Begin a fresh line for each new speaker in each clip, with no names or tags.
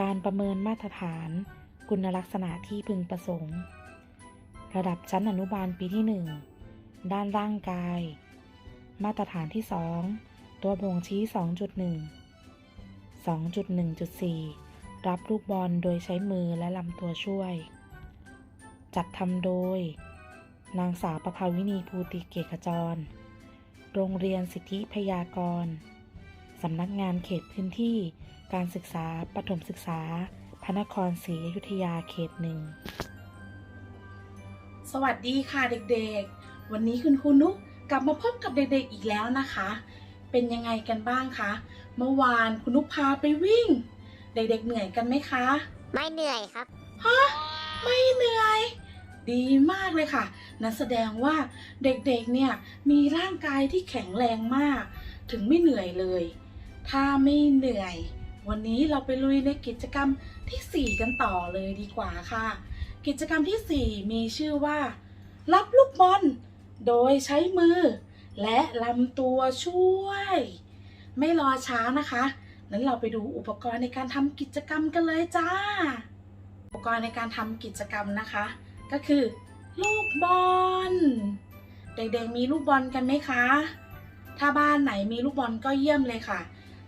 การประเมินมาตรฐาน คุณลักษณะที่พึงประสงค์ ระดับชั้นอนุบาลปีที่ 1 ด้านร่างกาย มาตรฐานที่ 2 ตัวบ่งชี้ 2.1 2.1.4 รับลูกบอลโดยใช้มือและลำตัวช่วย จัดทำโดย นางสาวประภาวินีภูติเกกจร โรงเรียนสิทธิพยากรำนักงานเขตพื้นที่ การศึกษาปฐมศึกษา พระนครศรีอยุธยาเขตหนึ่ง
สวัสดีค่ะเด็กๆ วันนี้คุณครูนุกกลับมาพบกับเด็กๆอีกแล้วนะคะ เป็นยังไงกันบ้างคะ เมื่อวานคุณนุกพาไปวิ่ง เด็กๆเหนื่อยกันไหมคะ
ไม่เหนื่อยครับ
ฮะไม่เหนื่อย ดีมากเลยค่ะนั่นแสดงว่าเด็กๆเนี่ยมีร่างกายที่แข็งแรงมาก ถึงไม่เหนื่อยเลย ถ้าไม่เหนื่อย วันนี้เราไปลุยในกิจกรรมทีสี่ 4 กันต่อเลยดีกว่าค่ะ กิจกรรมที่ 4 มีชื่อว่า รับลูกบอลโดยใช้มือ และลำตัวช่วย ไม่รอช้านะคะนั้นเราไปดูอุปกรณ์ในการทำกิจกรรมกันเลยจ้า อุปกรณ์ในการทำกิจกรรมนะคะ ก็คือ ลูกบอล เด็กๆมีลูกบอลกันไหมคะ ถ้าบ้านไหนมีลูกบอลก็เยี่ยมเลยค่ะ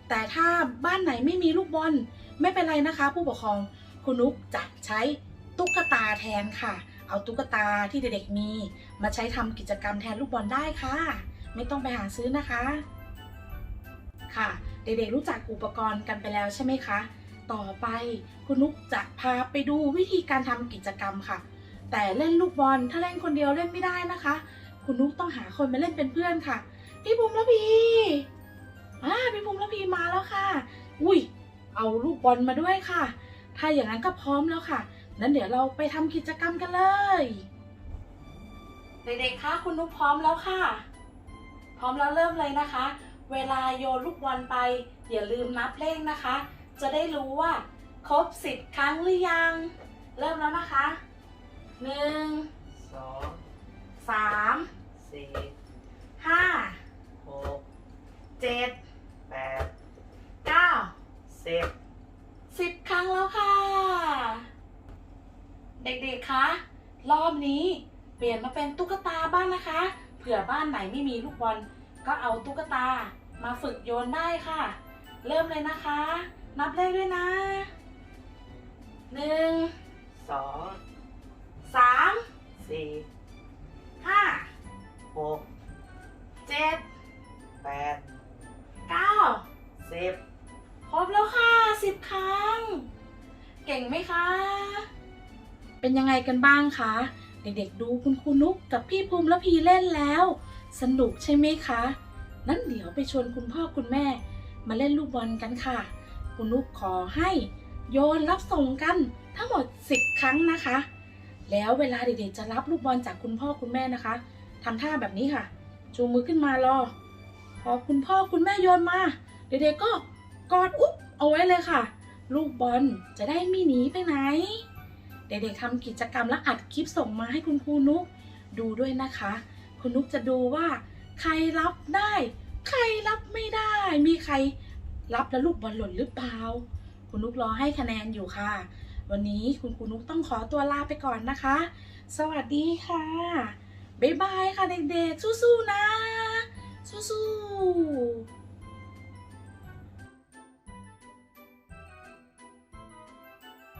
แต่ถ้าบ้านไหนไม่มีลูกบอลไม่เป็นไรนะคะ ผู้ปกครองคุณนุกจะใช้ตุ๊กตาแทนค่ะ เอาตุ๊กตาที่เด็กๆมี มาใช้ทำกิจกรรมแทนลูกบอลได้ค่ะ ไม่ต้องไปหาซื้อนะคะ ค่ะ เด็กๆรู้จักอุปกรณ์กันไปแล้วใช่ไหมคะ ต่อไปคุณนุกจะพาไปดูวิธีการทำกิจกรรมค่ะ แต่เล่นลูกบอลถ้าเล่นคนเดียวเล่นไม่ได้นะคะ คุณนุกต้องหาคนมาเล่นเป็นเพื่อนค่ะ พี่บุ๋มและพี อ่าพี่บุ๋มและพีมาแล้วค่ะ อุ้ย เอาลูกบอลมาด้วยค่ะ ถ้าอย่างนั้นก็พร้อมแล้วค่ะ นั้นเดี๋ยวเราไปทำกิจกรรมกันเลย เด็กๆ คะคุณนุกพร้อมแล้วค่ะ พร้อมแล้วเริ่มเลยนะคะ เวลาโยนลูกบอลไป อย่าลืมนับเลขนะคะ จะได้รู้ว่า ครบสิบครั้งหรือยัง เริ่มแล้วนะคะหนึ่ง
สอง
สาม
สี่
ห้า
หก
เจ็ด
แปด
เก้า
สิบ
สิบครั้ง แล้วค่ะ เด็กๆ คะ รอบนี้เปลี่ยนมาเป็นตุ๊กตาบ้างนะคะ เผื่อบ้านไหนไม่มีลูกบอลก็เอาตุ๊กตามาฝึกโยนได้ค่ะ เริ่มเลยนะคะ นับเลขด้วยนะ
ก่
งไหมคะ เป็นยังไงกันบ้างคะ เด็กๆดูคุณครูนุกกับพี่ภูมิและพีเล่นแล้ว สนุกใช่ไหมคะ นั้นเดี๋ยวไปชวนคุณพ่อคุณแม่ มาเล่นลูกบอลกันค่ะ คุณนุกขอให้ โยนรับส่งกันทั้งหมด 10 ครั้งนะคะ แล้วเวลาเด็กๆจะรับลูกบอลจากคุณพ่อคุณแม่นะคะทำท่าแบบนี้ค่ะ ชูมือขึ้นมารอ พอคุณพ่อคุณแม่โยนมา เด็กๆก็กอดอุ๊บเอาไว้เลยค่ะ ลูกบอลจะได้ไม่หนีไปไหน เด็กๆทำกิจกรรมและอัดคลิปส่งมาให้คุณครูนุกดูด้วยนะคะ คุณนุกจะดูว่า ใครรับได้ ใครรับไม่ได้ มีใครรับแล้วลูกบอลหล่นหรือเปล่า คุณนุกรอให้คะแนนอยู่ค่ะ วันนี้คุณครูนุกต้องขอตัวลาไปก่อนนะคะ สวัสดีค่ะ บ๊ายบายค่ะเด็กๆ สู้ๆนะ